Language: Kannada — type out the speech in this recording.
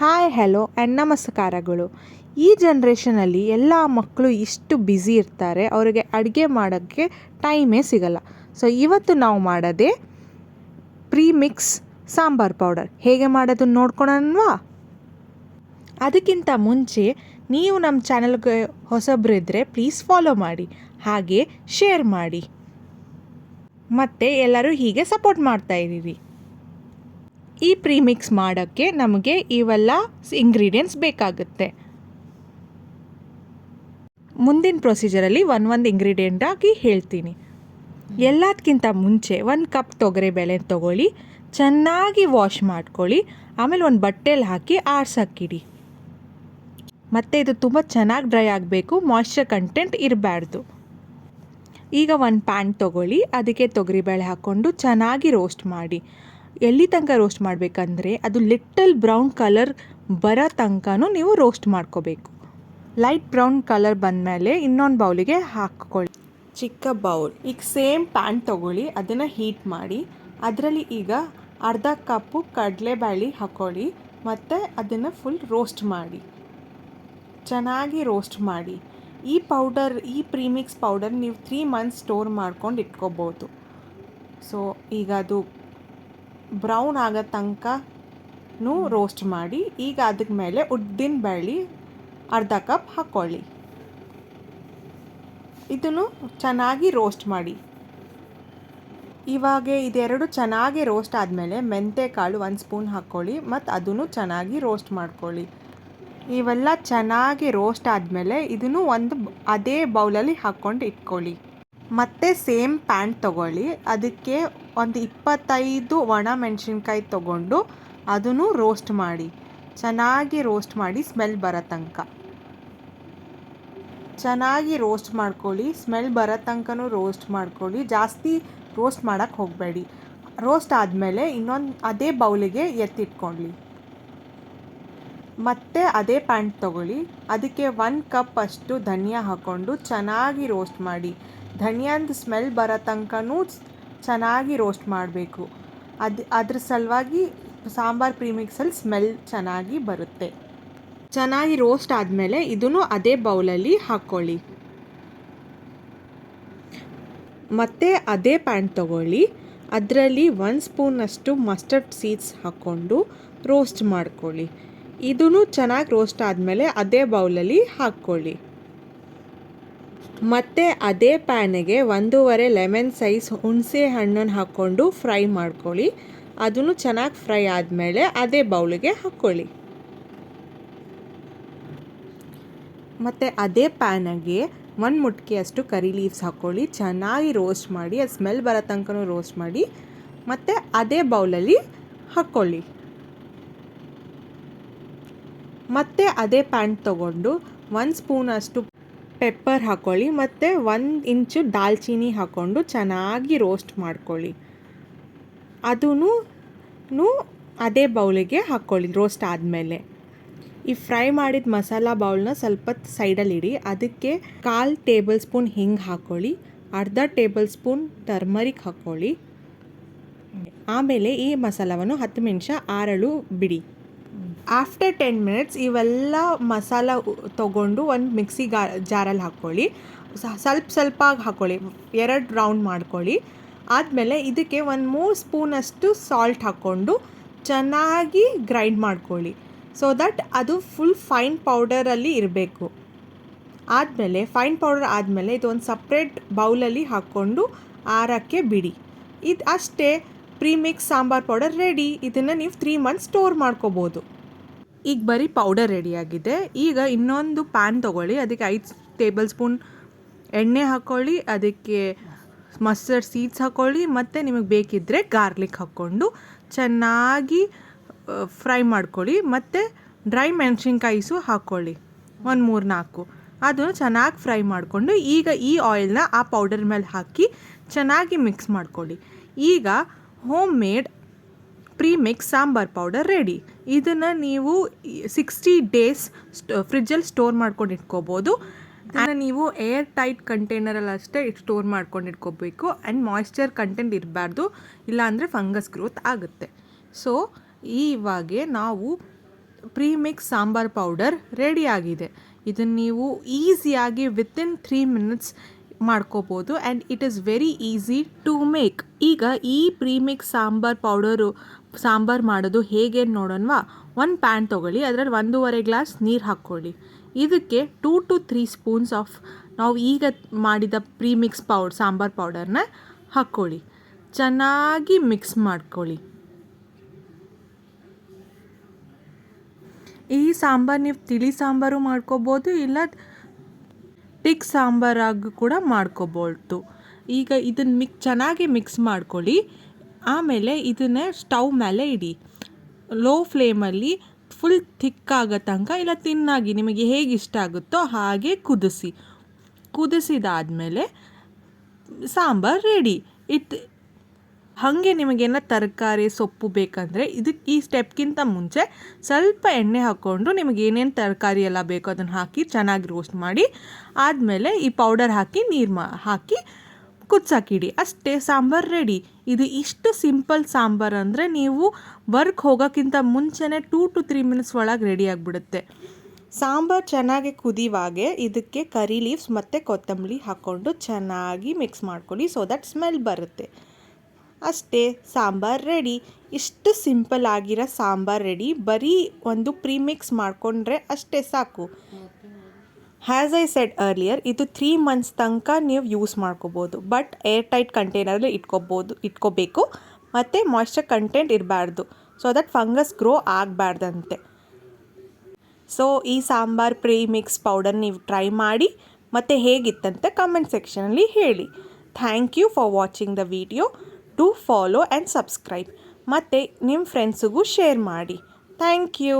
ಹಾಯ್, ಹೆಲೋ ಆ್ಯಂಡ್ ನಮಸ್ಕಾರಗಳು. ಈ ಜನ್ರೇಷನಲ್ಲಿ ಎಲ್ಲ ಮಕ್ಕಳು ಇಷ್ಟು ಬ್ಯುಸಿ ಇರ್ತಾರೆ, ಅವರಿಗೆ ಅಡುಗೆ ಮಾಡೋಕ್ಕೆ ಟೈಮೇ ಸಿಗಲ್ಲ. ಸೊ ಇವತ್ತು ನಾವು ಮಾಡೋದೇ ಪ್ರೀಮಿಕ್ಸ್ ಸಾಂಬಾರ್ ಪೌಡರ್ ಹೇಗೆ ಮಾಡೋದು ನೋಡ್ಕೊಳನ್ವಾ ಅದಕ್ಕಿಂತ ಮುಂಚೆ ನೀವು ನಮ್ಮ ಚಾನಲ್ಗೆ ಹೊಸಬ್ರು ಇದ್ದರೆ ಪ್ಲೀಸ್ ಫಾಲೋ ಮಾಡಿ, ಹಾಗೆ ಶೇರ್ ಮಾಡಿ. ಮತ್ತು ಎಲ್ಲರೂ ಹೀಗೆ ಸಪೋರ್ಟ್ ಮಾಡ್ತಾ ಇದ್ದೀರಿ ಈ ಪ್ರೀಮಿಕ್ಸ್ ಮಾಡೋಕ್ಕೆ ನಮಗೆ ಇವೆಲ್ಲ ಇಂಗ್ರೀಡಿಯೆಂಟ್ಸ್ ಬೇಕಾಗುತ್ತೆ. ಮುಂದಿನ ಪ್ರೊಸೀಜರಲ್ಲಿ ಒಂದು ಒಂದು ಇಂಗ್ರೀಡಿಯೆಂಟ್ ಆಗಿ ಹೇಳ್ತೀನಿ. ಎಲ್ಲದಕ್ಕಿಂತ ಮುಂಚೆ ಒಂದು ಕಪ್ ತೊಗರಿಬೇಳೆ ತೊಗೊಳ್ಳಿ, ಚೆನ್ನಾಗಿ ವಾಶ್ ಮಾಡ್ಕೊಳ್ಳಿ, ಆಮೇಲೆ ಒಂದು ಬಟ್ಟೆಲಿ ಹಾಕಿ ಆರ್ಸಕ್ಕಿಡಿ. ಮತ್ತು ಇದು ತುಂಬ ಚೆನ್ನಾಗಿ ಡ್ರೈ ಆಗಬೇಕು ಮಾಯ್ಶ್ಚರ್ ಕಂಟೆಂಟ್ ಇರಬಾರ್ದು ಈಗ ಒಂದು ಪ್ಯಾನ್ ತೊಗೊಳ್ಳಿ, ಅದಕ್ಕೆ ತೊಗರಿಬೇಳೆ ಹಾಕ್ಕೊಂಡು ಚೆನ್ನಾಗಿ ರೋಸ್ಟ್ ಮಾಡಿ. ಎಲ್ಲಿ ತನಕ ರೋಸ್ಟ್ ಮಾಡಬೇಕಂದ್ರೆ ಅದು ಲಿಟಲ್ ಬ್ರೌನ್ ಕಲರ್ ಬರೋ ತನಕನೂ ನೀವು ರೋಸ್ಟ್ ಮಾಡ್ಕೋಬೇಕು. ಲೈಟ್ ಬ್ರೌನ್ ಕಲರ್ ಬಂದಮೇಲೆ ಇನ್ನೊಂದು ಬೌಲಿಗೆ ಹಾಕ್ಕೊಳ್ಳಿ. ಚಿಕ್ಕ ಬೌಲ್ ಈಗ ಸೇಮ್ ಪ್ಯಾನ್ ತೊಗೊಳ್ಳಿ, ಅದನ್ನು ಹೀಟ್ ಮಾಡಿ. ಅದರಲ್ಲಿ ಈಗ ಅರ್ಧ ಕಪ್ಪು ಕಡಲೆಬೇಳೆ ಹಾಕೊಳ್ಳಿ, ಮತ್ತು ಅದನ್ನು ಫುಲ್ ರೋಸ್ಟ್ ಮಾಡಿ. ಚೆನ್ನಾಗಿ ರೋಸ್ಟ್ ಮಾಡಿ. ಈ ಪೌಡರ್ ಈ ಪ್ರೀಮಿಕ್ಸ್ ಪೌಡರ್ ನೀವು ತ್ರೀ ಮಂತ್ಸ್ ಸ್ಟೋರ್ ಮಾಡ್ಕೊಂಡು ಇಟ್ಕೋಬೋದು. ಸೊ ಈಗ ಅದು ಬ್ರೌನ್ ಆಗೋ ತನಕನೂ ರೋಸ್ಟ್ ಮಾಡಿ, ಈಗ ಅದಕ್ಕೆ ಮೇಲೆ ಉದ್ದಿನ ಬೇಳೆ ಅರ್ಧ ಕಪ್ ಹಾಕ್ಕೊಳ್ಳಿ ಇದನ್ನು ಚೆನ್ನಾಗಿ ರೋಸ್ಟ್ ಮಾಡಿ. ಇವಾಗ ಇದೆರಡು ಚೆನ್ನಾಗಿ ರೋಸ್ಟ್ ಆದಮೇಲೆ ಮೆಂತೆ ಕಾಳು ಒಂದು ಸ್ಪೂನ್ ಹಾಕ್ಕೊಳ್ಳಿ ಮತ್ತು ಅದನ್ನು ಚೆನ್ನಾಗಿ ರೋಸ್ಟ್ ಮಾಡ್ಕೊಳ್ಳಿ. ಇವೆಲ್ಲ ಚೆನ್ನಾಗಿ ರೋಸ್ಟ್ ಆದಮೇಲೆ ಇದನ್ನು ಒಂದು ಅದೇ ಬೌಲಲ್ಲಿ ಹಾಕ್ಕೊಂಡು ಇಟ್ಕೊಳ್ಳಿ. ಮತ್ತೆ ಸೇಮ್ ಪ್ಯಾಂಟ್ ತೊಗೊಳ್ಳಿ. ಅದಕ್ಕೆ ಒಂದು ಇಪ್ಪತ್ತೈದು ಒಣ ಮೆಣಸಿನ್ಕಾಯಿ ತೊಗೊಂಡು ಅದನ್ನು ರೋಸ್ಟ್ ಮಾಡಿ. ಚೆನ್ನಾಗಿ ರೋಸ್ಟ್ ಮಾಡಿ ಸ್ಮೆಲ್ ಬರೋ ತನಕ. ಚೆನ್ನಾಗಿ ರೋಸ್ಟ್ ಮಾಡ್ಕೊಳ್ಳಿ. ಸ್ಮೆಲ್ ಬರೋ ತನಕನೂ ರೋಸ್ಟ್ ಮಾಡ್ಕೊಳ್ಳಿ. ಜಾಸ್ತಿ ರೋಸ್ಟ್ ಮಾಡೋಕ್ಕೆ ಹೋಗಬೇಡಿ. ರೋಸ್ಟ್ ಆದಮೇಲೆ ಇನ್ನೊಂದು ಅದೇ ಬೌಲಿಗೆ ಎತ್ತಿಟ್ಕೊಳ್ಳಿ. ಮತ್ತೆ ಅದೇ ಪ್ಯಾಂಟ್ ತೊಗೊಳ್ಳಿ. ಅದಕ್ಕೆ ಒನ್ ಕಪ್ ಅಷ್ಟು ಧನಿಯಾ ಹಾಕ್ಕೊಂಡು ಚೆನ್ನಾಗಿ ರೋಸ್ಟ್ ಮಾಡಿ. ಧನಿಯಾಂದು ಸ್ಮೆಲ್ ಬರೋ ತನಕನೂ ಚೆನ್ನಾಗಿ ರೋಸ್ಟ್ ಮಾಡಬೇಕು. ಅದು, ಅದ್ರ ಸಲುವಾಗಿ ಸಾಂಬಾರು ಪ್ರೀಮಿಕ್ಸಲ್ಲಿ ಸ್ಮೆಲ್ ಚೆನ್ನಾಗಿ ಬರುತ್ತೆ. ಚೆನ್ನಾಗಿ ರೋಸ್ಟ್ ಆದಮೇಲೆ ಇದನ್ನು ಅದೇ ಬೌಲಲ್ಲಿ ಹಾಕ್ಕೊಳ್ಳಿ ಮತ್ತೆ ಅದೇ ಪ್ಯಾನ್ ತಗೊಳ್ಳಿ. ಅದರಲ್ಲಿ ಒಂದು ಸ್ಪೂನಷ್ಟು ಮಸ್ಟರ್ಡ್ ಸೀಡ್ಸ್ ಹಾಕ್ಕೊಂಡು ರೋಸ್ಟ್ ಮಾಡ್ಕೊಳ್ಳಿ. ಇದೂ ಚೆನ್ನಾಗಿ ರೋಸ್ಟ್ ಆದಮೇಲೆ ಅದೇ ಬೌಲಲ್ಲಿ ಹಾಕ್ಕೊಳ್ಳಿ. ಮತ್ತು ಅದೇ ಪ್ಯಾನಿಗೆ ಒಂದೂವರೆ ಲೆಮನ್ ಸೈಜ್ ಹುಣಸೆ ಹಣ್ಣನ್ನು ಹಾಕ್ಕೊಂಡು ಫ್ರೈ ಮಾಡ್ಕೊಳ್ಳಿ. ಅದನ್ನು ಚೆನ್ನಾಗಿ ಫ್ರೈ ಆದಮೇಲೆ ಅದೇ ಬೌಲಿಗೆ ಹಾಕ್ಕೊಳ್ಳಿ. ಮತ್ತು ಅದೇ ಪ್ಯಾನಿಗೆ ಒಂದು ಮುಟ್ಕಿಯಷ್ಟು ಕರಿ ಲೀವ್ಸ್ ಹಾಕ್ಕೊಳ್ಳಿ. ಚೆನ್ನಾಗಿ ರೋಸ್ಟ್ ಮಾಡಿ, ಅದು ಸ್ಮೆಲ್ ಬರೋ ತನಕನೂ ರೋಸ್ಟ್ ಮಾಡಿ, ಮತ್ತು ಅದೇ ಬೌಲಲ್ಲಿ ಹಾಕ್ಕೊಳ್ಳಿ. ಮತ್ತು ಅದೇ ಪ್ಯಾನ್ ತೊಗೊಂಡು ಒಂದು ಸ್ಪೂನಷ್ಟು ಪೆಪ್ಪರ್ ಹಾಕ್ಕೊಳ್ಳಿ ಮತ್ತು ಒಂದು ಇಂಚು ದಾಲ್ಚೀನಿ ಹಾಕ್ಕೊಂಡು ಚೆನ್ನಾಗಿ ರೋಸ್ಟ್ ಮಾಡ್ಕೊಳ್ಳಿ. ಅದೂ ಅದೇ ಬೌಲಿಗೆ ಹಾಕ್ಕೊಳ್ಳಿ ರೋಸ್ಟ್ ಆದಮೇಲೆ. ಈ ಫ್ರೈ ಮಾಡಿದ ಮಸಾಲ ಬೌಲ್ನ ಸ್ವಲ್ಪ ಸೈಡಲ್ಲಿ ಇಡಿ, ಅದಕ್ಕೆ ಕಾಲು ಟೇಬಲ್ ಸ್ಪೂನ್ ಹಿಂಗೆ ಹಾಕ್ಕೊಳ್ಳಿ ಅರ್ಧ ಟೇಬಲ್ ಸ್ಪೂನ್ ಟರ್ಮರಿಕ್ ಹಾಕ್ಕೊಳ್ಳಿ ಆಮೇಲೆ ಈ ಮಸಾಲವನ್ನು ಹತ್ತು ನಿಮಿಷ ಆರಳು ಬಿಡಿ. ಆಫ್ಟರ್ ಟೆನ್ ಮಿನಿಟ್ಸ್ ಇವೆಲ್ಲ ಮಸಾಲ ತೊಗೊಂಡು ಒಂದು ಮಿಕ್ಸಿ ಗಾ ಜಾರಲ್ಲಿ ಹಾಕ್ಕೊಳ್ಳಿ. ಸ್ವಲ್ಪ ಸ್ವಲ್ಪ ಹಾಕ್ಕೊಳ್ಳಿ. ಎರಡು ರೌಂಡ್ ಮಾಡ್ಕೊಳ್ಳಿ. ಆದಮೇಲೆ ಇದಕ್ಕೆ ಒಂದು ಮೂರು ಸ್ಪೂನಷ್ಟು ಸಾಲ್ಟ್ ಹಾಕ್ಕೊಂಡು ಚೆನ್ನಾಗಿ ಗ್ರೈಂಡ್ ಮಾಡ್ಕೊಳ್ಳಿ. ಸೊ ದಟ್ ಅದು ಫುಲ್ ಫೈನ್ ಪೌಡರಲ್ಲಿ ಇರಬೇಕು. ಆದಮೇಲೆ ಫೈನ್ ಪೌಡರ್ ಆದಮೇಲೆ ಇದೊಂದು ಸಪ್ರೇಟ್ ಬೌಲಲ್ಲಿ ಹಾಕ್ಕೊಂಡು ಆರಕ್ಕೆ ಬಿಡಿ. ಇದು ಅಷ್ಟೇ. ಪ್ರೀಮಿಕ್ಸ್ ಸಾಂಬಾರ್ ಪೌಡರ್ ರೆಡಿ ಇದನ್ನು ನೀವು ತ್ರೀ ಮಂತ್ಸ್ ಸ್ಟೋರ್ ಮಾಡ್ಕೋಬೋದು. ಈಗ ಬರೀ ಪೌಡರ್ ರೆಡಿಯಾಗಿದೆ ಈಗ ಇನ್ನೊಂದು ಪ್ಯಾನ್ ತೊಗೊಳ್ಳಿ. ಅದಕ್ಕೆ ಐದು ಟೇಬಲ್ ಸ್ಪೂನ್ ಎಣ್ಣೆ ಹಾಕ್ಕೊಳ್ಳಿ ಅದಕ್ಕೆ ಮಸ್ಟರ್ಡ್ ಸೀಡ್ಸ್ ಹಾಕ್ಕೊಳ್ಳಿ ಮತ್ತು ನಿಮಗೆ ಬೇಕಿದ್ದರೆ ಗಾರ್ಲಿಕ್ ಹಾಕ್ಕೊಂಡು ಚೆನ್ನಾಗಿ ಫ್ರೈ ಮಾಡ್ಕೊಳ್ಳಿ. ಮತ್ತು ಡ್ರೈ ಮೆಣಸಿನ್ಕಾಯಿಸು ಹಾಕ್ಕೊಳ್ಳಿ ಒಂದು ಮೂರು ನಾಲ್ಕು. ಅದನ್ನು ಚೆನ್ನಾಗಿ ಫ್ರೈ ಮಾಡಿಕೊಂಡು ಈಗ ಈ ಆಯಿಲ್ನ ಆ ಪೌಡರ್ ಮೇಲೆ ಹಾಕಿ ಚೆನ್ನಾಗಿ ಮಿಕ್ಸ್ ಮಾಡ್ಕೊಳ್ಳಿ. ಈಗ home made premix sambar powder ready ಇದನ್ನು ನೀವು ಸಿಕ್ಸ್ಟಿ ಡೇಸ್ ಫ್ರಿಜ್ಜಲ್ಲಿ ಸ್ಟೋರ್ ಮಾಡ್ಕೊಂಡು ಇಟ್ಕೋಬೋದು. ಅದನ್ನು ನೀವು ಏರ್ ಟೈಟ್ ಕಂಟೈನರಲ್ಲಿ ಅಷ್ಟೇ ಸ್ಟೋರ್ ಮಾಡ್ಕೊಂಡು ಇಟ್ಕೋಬೇಕು. ಆ್ಯಂಡ್ ಮಾಯ್ಶ್ಚರ್ ಕಂಟೆಂಟ್ ಇರಬಾರ್ದು. ಇಲ್ಲಾಂದರೆ ಫಂಗಸ್ ಗ್ರೋತ್ ಆಗುತ್ತೆ. ಸೊ ಇವಾಗೆ ನಾವು ಪ್ರೀಮಿಕ್ಸ್ ಸಾಂಬಾರ್ ಪೌಡರ್ ರೆಡಿಯಾಗಿದೆ ಇದನ್ನು ನೀವು ಈಸಿಯಾಗಿ ವಿತಿನ್ ತ್ರೀ ಮಿನಿಟ್ಸ್ ಮಾಡ್ಕೋಬೋದು. And it is very easy to make ಈಗ ಈ ಪ್ರೀಮಿಕ್ಸ್ ಸಾಂಬಾರ್ ಪೌಡರು ಸಾಂಬಾರ್ ಮಾಡೋದು ಹೇಗೆ ನೋಡೋಣವಾ? ಒಂದು ಪ್ಯಾನ್ ತೊಗೊಳ್ಳಿ, ಅದರಲ್ಲಿ ಒಂದೂವರೆ ಗ್ಲಾಸ್ ನೀರು ಹಾಕ್ಕೊಳ್ಳಿ. ಇದಕ್ಕೆ two to three spoons of ನಾವು ಈಗ ಮಾಡಿದ ಪ್ರೀಮಿಕ್ಸ್ ಪೌಡರ್ ಸಾಂಬಾರು ಪೌಡರ್ನ ಹಾಕ್ಕೊಳ್ಳಿ. ಚೆನ್ನಾಗಿ ಮಿಕ್ಸ್ ಮಾಡ್ಕೊಳ್ಳಿ. ಈ ಸಾಂಬಾರು ನೀವು ತಿಳಿ ಸಾಂಬಾರು ಮಾಡ್ಕೋಬೋದು, ಇಲ್ಲ ಟಿಕ್ ಸಾಂಬಾರಾಗಿ ಕೂಡ ಮಾಡ್ಕೋಬೋದು. ಈಗ ಇದನ್ನು ಮಿಕ್ ಚೆನ್ನಾಗಿ ಮಿಕ್ಸ್ ಮಾಡ್ಕೊಳ್ಳಿ. ಆಮೇಲೆ ಇದನ್ನೇ ಸ್ಟವ್ ಮೇಲೆ ಇಡಿ. ಲೋ ಫ್ಲೇಮಲ್ಲಿ ಫುಲ್ ಥಿಕ್ ಆಗೋ ತನಕ ಇಲ್ಲ ತಿನ್ನಾಗಿ ನಿಮಗೆ ಹೇಗೆ ಇಷ್ಟ ಆಗುತ್ತೋ ಹಾಗೆ ಕುದಿಸಿ. ಕುದಿಸಿದಾದಮೇಲೆ ಸಾಂಬಾರು ರೆಡಿ. ಇಟ್ ಹಾಗೆ ನಿಮಗೇನ ತರಕಾರಿ, ಸೊಪ್ಪು ಬೇಕಂದರೆ ಇದಕ್ಕೆ ಈ ಸ್ಟೆಪ್ಗಿಂತ ಮುಂಚೆ ಸ್ವಲ್ಪ ಎಣ್ಣೆ ಹಾಕ್ಕೊಂಡು ನಿಮಗೆ ಏನೇನು ತರಕಾರಿ ಎಲ್ಲ ಬೇಕೋ ಅದನ್ನು ಹಾಕಿ ಚೆನ್ನಾಗಿ ರೋಸ್ಟ್ ಮಾಡಿ, ಆದಮೇಲೆ ಈ ಪೌಡರ್ ಹಾಕಿ ನೀರು ಮಾ, ಹಾಕಿ ಕುದ್ಸಾಕಿಡಿ. ಅಷ್ಟೇ, ಸಾಂಬಾರು ರೆಡಿ. ಇದು ಇಷ್ಟು ಸಿಂಪಲ್ ಸಾಂಬಾರು ಅಂದರೆ ನೀವು ವರ್ಕ್ ಹೋಗೋಕ್ಕಿಂತ ಮುಂಚೆನೇ ಟೂ ಟು ತ್ರೀ ಮಿನಿಟ್ಸ್ ಒಳಗೆ ರೆಡಿ ಆಗಿಬಿಡುತ್ತೆ. ಸಾಂಬಾರು ಚೆನ್ನಾಗಿ ಕುದಿವಾಗೆ ಇದಕ್ಕೆ ಕರಿ ಲೀವ್ಸ್ ಮತ್ತು ಕೊತ್ತಂಬರಿ ಹಾಕ್ಕೊಂಡು ಚೆನ್ನಾಗಿ ಮಿಕ್ಸ್ ಮಾಡ್ಕೊಳ್ಳಿ ಸೊ ದಟ್ ಸ್ಮೆಲ್ ಬರುತ್ತೆ. ಅಷ್ಟೇ, ಸಾಂಬಾರು ರೆಡಿ ಇಷ್ಟು ಸಿಂಪಲ್ ಆಗಿರೋ ಸಾಂಬಾರು ರೆಡಿ ಬರೀ ಒಂದು ಪ್ರೀಮಿಕ್ಸ್ ಮಾಡಿಕೊಂಡ್ರೆ ಅಷ್ಟೇ ಸಾಕು. ಹ್ಯಾಸ್ ಐ ಸೆಡ್ ಅರ್ಲಿಯರ್ ಇದು ತ್ರೀ ಮಂತ್ಸ್ ತನಕ ನೀವು ಯೂಸ್ ಮಾಡ್ಕೋಬೋದು. ಬಟ್ ಏರ್ ಟೈಟ್ ಕಂಟೈನರಲ್ಲಿ ಇಟ್ಕೋಬೋದು, ಇಟ್ಕೋಬೇಕು. ಮತ್ತು ಮಾಯ್ಶ್ಚರ್ ಕಂಟೆಂಟ್ ಇರಬಾರ್ದು. ಸೊ ದಟ್ ಫಂಗಸ್ ಗ್ರೋ ಆಗಬಾರ್ದಂತೆ. ಸೊ ಈ ಸಾಂಬಾರ್ ಪ್ರೀಮಿಕ್ಸ್ ಪೌಡರ್ ನೀವು ಟ್ರೈ ಮಾಡಿ, ಮತ್ತು ಹೇಗಿತ್ತಂತೆ ಕಮೆಂಟ್ ಸೆಕ್ಷನಲ್ಲಿ ಹೇಳಿ. Thank you for watching the video to follow and subscribe ಮತ್ತು ನಿಮ್ಮ ಫ್ರೆಂಡ್ಸಿಗೂ ಶೇರ್ ಮಾಡಿ. Thank you